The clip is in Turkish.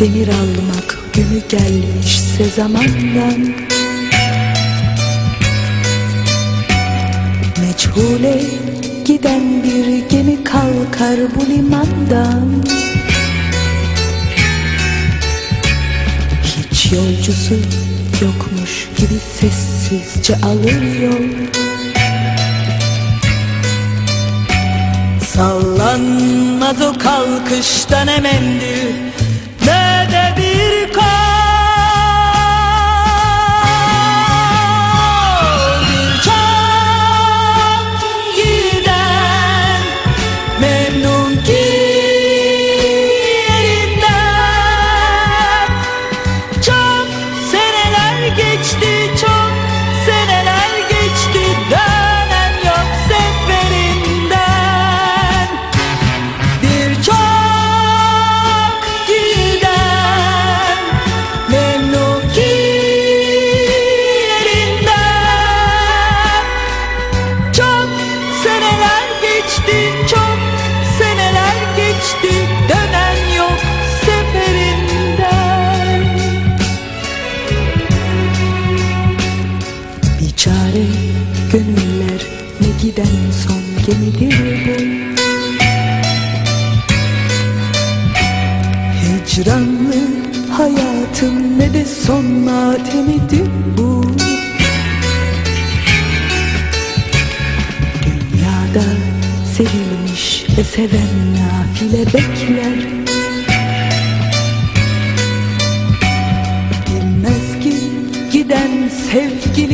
Demir almak günü gelmişse zamandan Meçhule giden bir gemi kalkar bu limandan. Hiç yolcusu yokmuş gibi sessizce alır yol Sallanmaz o kalkışta ne mendil ne de Hicranlı hayatın ne de son matemidir bu. Dünyada sevilmiş ve seven nafile bekler. Bilmez ki giden sevgili